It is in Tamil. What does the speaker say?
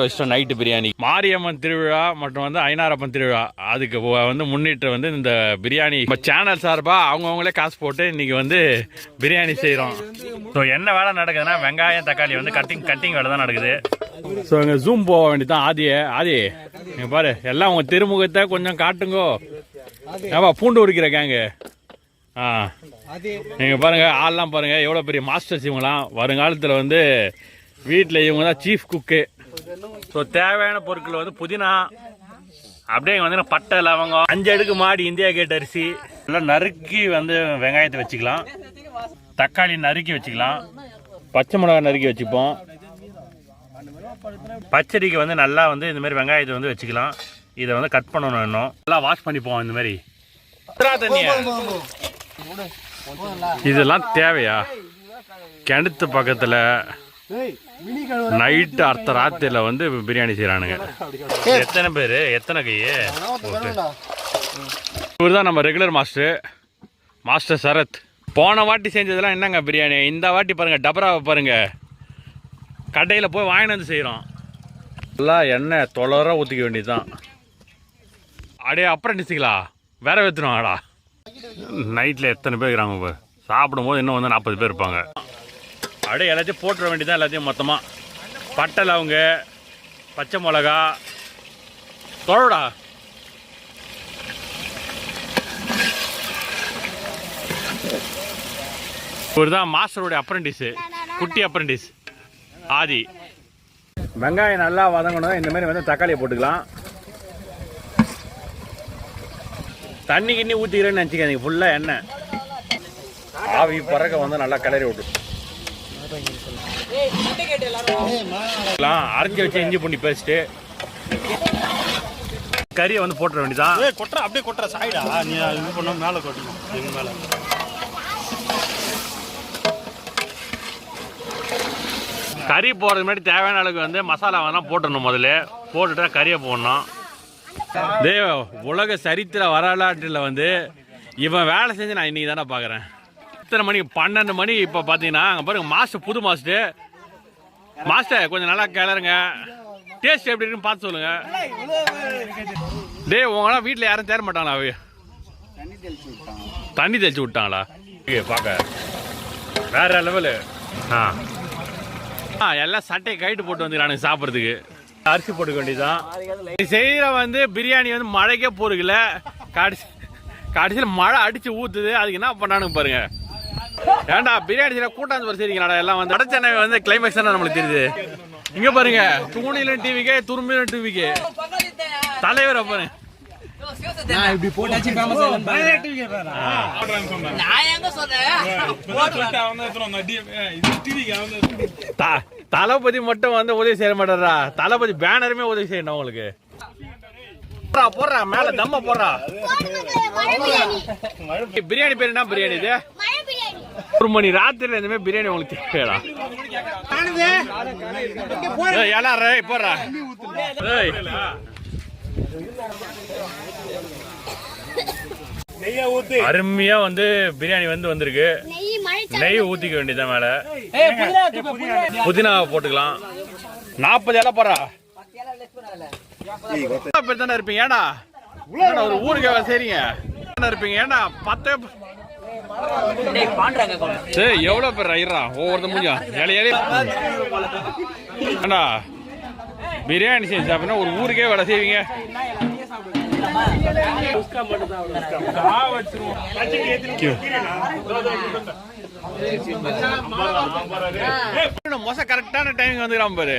வச்சிட்டோம் நைட்டு பிரியாணி. மாரியம்மன் திருவிழா மற்றும் வந்து ஐநாரப்பன் திருவிழா. அதுக்கு வந்து முன்னிட்டு வந்து இந்த பிரியாணி. நம்ம சேனல் சார்பாக அவங்கவுங்களே காசு போட்டு இன்னைக்கு வந்து பிரியாணி செய்கிறோம் ஸோ என்ன வேலை நடக்குதுன்னா வெங்காயம் தக்காளி வந்து கட்டிங் கட்டிங் வேலை தான் நடக்குது. ஸோ இங்கே ஜூம் போக வேண்டியதான் ஆதியே ஆதி இங்கே பாரு. எல்லாம் உங்கள் திருமுகத்தை கொஞ்சம் காட்டுங்கோ. ஏப்பா பூண்டு உரிக்கிற கேங்கு ஆ. நீங்கள் பாருங்கள் ஆள்லாம் பாருங்கள் எவ்வளோ பெரிய மாஸ்டர்ஸ் இவங்களாம். வருங்காலத்தில் வந்து வீட்டில் இவங்க தான் சீஃப் குக்கு ஸோ தேவையான பொருட்கள் வந்து புதினா அப்படியே வந்து பட்டை லவங்கம் அஞ்சு அடுக்கு மாடி இந்தியா கேட் அரிசி எல்லாம் நறுக்கி வந்து வெங்காயத்தை வச்சுக்கலாம். தக்காளி நறுக்கி வச்சுக்கலாம். பச்சை மிளகாய் நறுக்கி வச்சுப்போம். பச்சடிக்கு வந்து நல்லா வந்து இந்த மாதிரி வெங்காயத்தை வந்து வச்சுக்கலாம். இதை வந்து கட் பண்ணணும் இன்னும். நல்லா வாஷ் பண்ணிப்போம் இந்த மாதிரி. இதெல்லாம் தேவையா? கிணத்து பக்கத்தில் நைட்டு அர்த்த ராத்திரில வந்து பிரியாணி செய்கிறானுங்க எத்தனை பேர்? எத்தனை கை? இவர் தான் நம்ம ரெகுலர் மாஸ்டர் மாஸ்டர் சரத். போன வாட்டி செஞ்சதெல்லாம் என்னங்க பிரியாணி? இந்த வாட்டி பாருங்க டபராவை பாருங்க. கடையில் போய் வாங்கிட்டு வந்து செய்கிறோம் எல்லாம் எண்ணெய் தொளர ஊற்றிக்க வேண்டியதுதான். அடே அப்புறம் நிச்சுங்களா வேற வைத்துருவாங்கடா. நைட்டில் எத்தனை பேர் இருக்கிறாங்க இப்போ சாப்பிடும்போது இன்னும் வந்து நாற்பது பேர் இருப்பாங்க. அப்படியே எல்லாத்தையும் போட்டுற வேண்டியதான் எல்லாத்தையும் மொத்தமாக பட்டை லவங்க பச்சை மிளகா. தொழடா இவர் தான் மாஸ்டருடைய அப்ரண்டிஸு குட்டி அப்ரண்டிஸ் ஆதி. வெங்காயம் நல்லா வதங்கணும் இந்த மாதிரி வந்து தக்காளியை போட்டுக்கலாம். தண்ணி கிண்ணி ஊற்றிக்கிறேன்னு நினச்சிக்காதீங்க ஃபுல்லாக எண்ணெய். ஆவி பறக்க வந்து நல்லா கிளறி விட்டு எல்லாம் அரைஞ்சி வச்சு இஞ்சி பூண்டி பேஸ்ட்டு. கறியை வந்து போட்டுற வேண்டியதான் ஏய் கொட்டுற அப்படியே கொட்டுற சாயிடா. நீ இது பண்ண மேலே கொட்டணும் எங்க மேலே? கறி போடுறது முன்னாடி தேவையான அளவுக்கு வந்து மசாலா வேணால் போட்டுடணும் முதல்ல. போட்டுட்டா கறியை போடணும். தேவ உலக சரித்திர வரலாற்றில் வந்து இவன் வேலை செஞ்சு நான் இன்னைக்கு தானே பார்க்குறேன். இத்தனை மணிக்கு பன்னெண்டு மணி இப்போ பார்த்தீங்கன்னா அங்கே பாருங்க மாஸ்டர் புது மாஸ்டர். மாஸ்டர் கொஞ்சம் நல்லா கிளறுங்க. டேஸ்ட் எப்படி இருக்குன்னு பார்த்து சொல்லுங்க. டேய் உங்களாம் வீட்டில் யாரும் தேர மாட்டாங்களா அவை தண்ணி தெளிச்சு விட்டாங்களா? ஓகே பார்க்க வேற லெவலு. ஆ. ஆ எல்லாம் சட்டையை கைட்டு போட்டு வந்துக்கிறானுங்க சாப்பிட்றதுக்கு. அரிசி போட்டுக்க வேண்டியதுதான். செய்கிற வந்து பிரியாணி வந்து மழைக்கே போறதுல கடைசி கடைசியில் மழை அடிச்சு ஊற்றுது அதுக்கு என்ன பண்ணானுங்க பாருங்க. ஏன்டா பிரியாணி கூட்டாந்து வர சரிங்கடா எல்லாம் வந்து அடச்சென்னை வந்து கிளைமேக்ஸ் தானே நம்மளுக்கு தெரியுது. இங்க பாருங்க தூணிலும் டிவிக்கே துரும்பிலும் டிவிக்கு தலைவரை பாருங்க இப்படி போட்டாச்சு ஃபேமஸ் நான் எங்க சொன்னேன்? த- தளபதி மட்டும் வந்து உதவி செய்ய மாட்டாரா? தளபதி பேனருமே உதவி செய்யணும் உங்களுக்கு. போடுறா, போடுறா மேல தம்ம போடுறா. பிரியாணி பேர் என்ன? பிரியாணி இது? ஒரு மணி ராத்திரில இந்த மாதிரி பிரியாணி உங்களுக்கு ஏய், எல்லாம் ரே போடுறா. அருமையா வந்து பிரியாணி வந்து வந்திருக்கு. நெய் ஊத்திக்க வேண்டியதான் மேல. புதினா போட்டுக்கலாம். நாற்பது இலை எவ்வளவு பேர் தானே இருப்பீங்க? ஏடா ஒரு ஊருக்கு தானே இருப்பீங்க? ஏடா பத்தே சரி எவ்வளவு பேர் ஐயரா ஒவ்வொருத்த முடிஞ்சா. ஏழை ஏழை. அண்ணா பிரியாணி செஞ்சு சாப்பிட்டா ஒரு ஊருக்கே வேலை செய்வீங்க? மோச கரெக்டான டைமிங் வந்துக்கிறான் பாரு.